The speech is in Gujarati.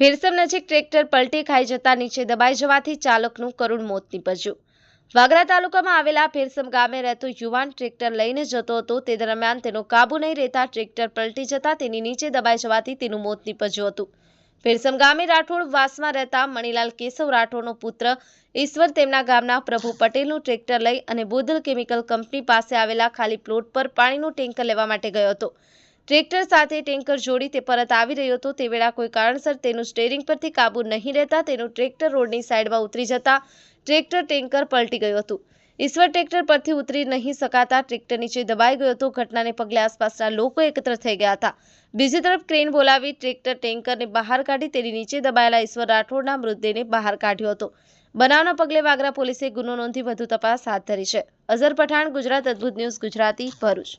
ભેરસમ નજીક ટ્રેક્ટર પલટી ખાઈ જતા નીચે દબાઈ જવાથી ચાલકનું કરુણ મોત નીપજ્યું. વાગરા તાલુકામાં આવેલા ભેરસમ ગામે રહેતો યુવાન ટ્રેક્ટર લઈને જતો હતો. તે દરમિયાન તેનો કાબુ નહીં રહેતા ટ્રેક્ટર પલટી જતા તેની નીચે દબાઈ જવાથી તેનું મોત નીપજ્યું હતું. ભેરસમ ગામે રાઠોડ વાસમાં રહેતા મણીલાલ કેશવ રાઠોડનો પુત્ર ઈશ્વર તેમના ગામના પ્રભુ પટેલનું ટ્રેક્ટર લઈ અને બોદલ કેમિકલ કંપની પાસે આવેલા ખાલી પ્લોટ પર પાણીનું ટેન્કર લેવા માટે ગયો હતો. ટ્રેક્ટર સાથે ટેન્કર જોડી તે પરત આવી રહ્યો હતો. તે વેળા કોઈ કારણસર તેનું સ્ટેરિંગ પરથી કાબુ નહીં રહેતા તેનું ટ્રેક્ટર રોડની સાઈડમાં ઉતરી જતા ટ્રેક્ટર ટેન્કર પલટી ગયું હતું. ઈશ્વર ટ્રેક્ટર પરથી ઉતરી નહીં શકાતા ટ્રેક્ટર નીચે દબાઈ ગયો હતો. ઘટનાને પગલે આસપાસના લોકો એકત્ર થઈ ગયા હતા. બીજી તરફ ક્રેન બોલાવી ટ્રેક્ટર ટેન્કરને બહાર કાઢી તેની નીચે દબાયેલા ઈશ્વર રાઠોડના મૃતદેહને બહાર કાઢ્યો હતો. બનાવના પગલે વાગરા પોલીસે ગુનો નોંધી વધુ તપાસ હાથ ધરી છે. અઝર પઠાણ, ગુજરાત અદ્ભુત ન્યૂઝ, ગુજરાતી ભરૂચ.